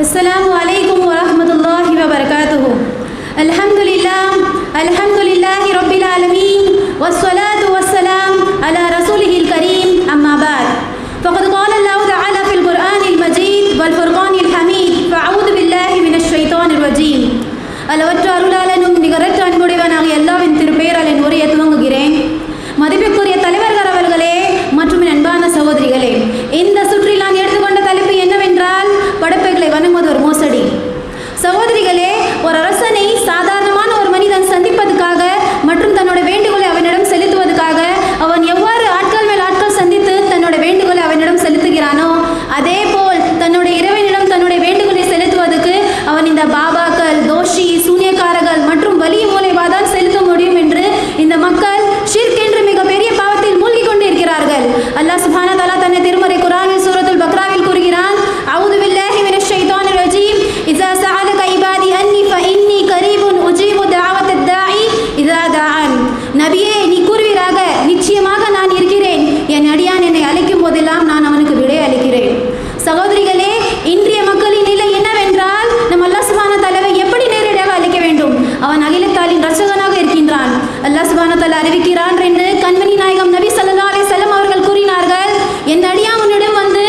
السلام عليكم ورحمة الله وبركاته الحمد لله الحمد لله رب العالمين والصلاة والسلام على رسوله الكريم أما بعد فقد قال الله تعالى في القرآن المجيد والفرقان الحميد فأعوذ بالله من الشيطان الرجيم அளவற்ற அருளாளனும் நிகரற்ற அன்புடையவனாகிய எல்லாவின் திருப்பெயரால் உரையை துவங்குகிறேன் சுபான தலா தன்னை திருமறை குரானில் சூரத்துல் பக்ராவில் கூறுகிறான் அவுது வில்லாஹி மினஷ் ஷைத்தானிர் ரஜீம். இதா சஅலக இபாதி அன்னி ஃப இன்னி கரீபுன் உஜீபு தஅவத்தத் தாஇ இதா தஆன் நபியே நீ கூறுவீராக நிச்சயமாக நான் இருக்கிறேன். என் அடியான் என்னை அழைக்கும் போதெல்லாம் நான் அவனுக்கு விடை அளிக்கிறேன். சகோதரிகளே இன்றைய மக்களின் நிலை என்னவென்றால் நம் அல்லாஹ் சுபான தலைவை எப்படி நேரடியாக அழைக்க வேண்டும்? அவன் அகிலத்தாலின் ரசகனாக இருக்கின்றான். அல்லாஹ் சுபான தலை அறிவிக்கிறான் என்று கண்மணி நாயகம் நபி ஸல்லல்லாஹு அலைஹி வஸல்லம் அவர்கள் கூறினார்கள் என் அடியான் உன்னிடம் வந்து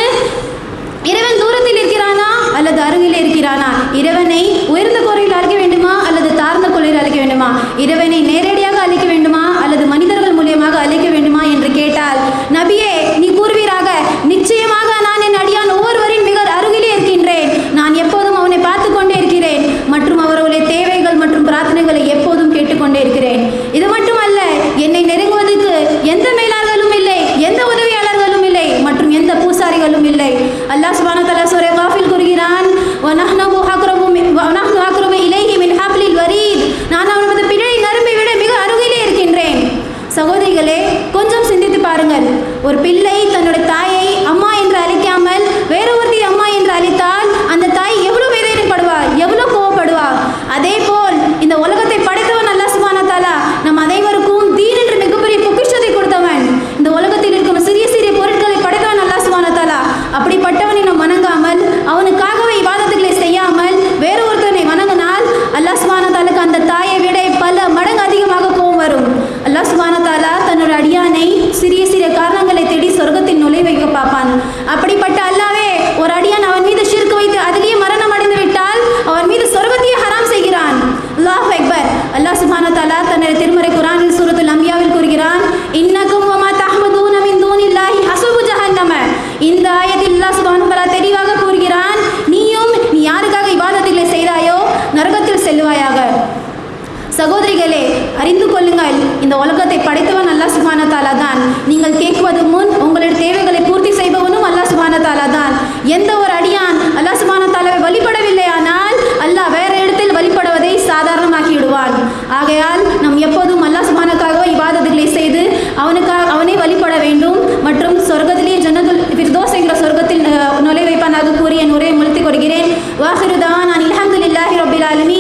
இறைவன் தூரத்தில் இருக்கிறானா அல்லது அருகில் இருக்கிறானா இறைவனை உயர்ந்த குறையில் அழைக்க வேண்டுமா அல்லது தாழ்ந்த குறையில் அழைக்க வேண்டுமா இறைவனை நேரடியாக அழைக்க வேண்டுமா அல்லது மனிதர்கள் மூலியமாக அழைக்க வேண்டுமா என்று கேட்டால் நபியே நீ கூறுவீராக நிச்சயமாக நான் என் அடியான் ஒவ்வொருவரின் மிக அருகிலே இருக்கின்றேன் நான் எப்போதும் அவனை பார்த்து கொண்டே இருக்கிறேன் மற்றும் அவர்களுடைய தேவைகள் மற்றும் பிரார்த்தனைகளை எப்போதும் கேட்டுக்கொண்டே இருக்கிறேன் இது மட்டுமல்ல என்னை நெருங்குவதற்கு எந்த மேலாளர்களும் இல்லை எந்த உதவியாளர்களும் இல்லை மற்றும் எந்த பூசாரிகளும் இல்லை அல்லாஹ் சுப்ஹானஹு வ தஆலா சூரா காஃபில் கூறுகிறான் வனஹ்னு அக்ரபு மின் வனஹ்னு அக்ரபு இலைஹி மின் ஹப்லில் வரீத் நான் அவனது பிழை நரம்பை விட மிக அருகிலே இருக்கின்றேன் சகோதரிகளே கொஞ்சம் சிந்தித்து பாருங்கள். ஒரு பிள்ளை தன்னுடைய தாயை அம்மா அல்லாஹ் சுபான தலா தன்னுடைய திருமறை குரானில் சூரத்துல் அம்பியாவில் கூறுகிறான் இன்னக்கும் வமா தஹ்மதூன மின் தூனில்லாஹி ஹஸபு ஜஹன்னம. இந்த ஆயத்தில் அல்லாஹ் சுபான தலா தெளிவாக கூறுகிறான் நீயும் நீ யாருக்காக இபாதத்துகளை செய்தாயோ நரகத்தில் செல்லுவாயாக சகோதரிகளே அறிந்து கொள்ளுங்கள் இந்த உலகத்தை படைத்தவன் அல்லாஹ் சுபான தாலா தான். நீங்கள் கேட்குவது முன் உங்களுடைய தேவைகளை பூர்த்தி செய்பவனும் அல்லாஹ் சுபான தாலா தான். எந்த ஒரு அடியான் அல்லாஹ் சுபான தாலா மற்றும் சொர்க்கத்திலே ஜன்னதுல் ஃபிர்தோஸ் என்ற சொர்க்கத்தில் அஹ், நுழை வைப்பானாக கூறிய நுரையை முழுத்திக் கொள்கிறேன். வாஹிருதான் நான் அல்ஹம்துலில்லாஹி ரபில் ஆலமி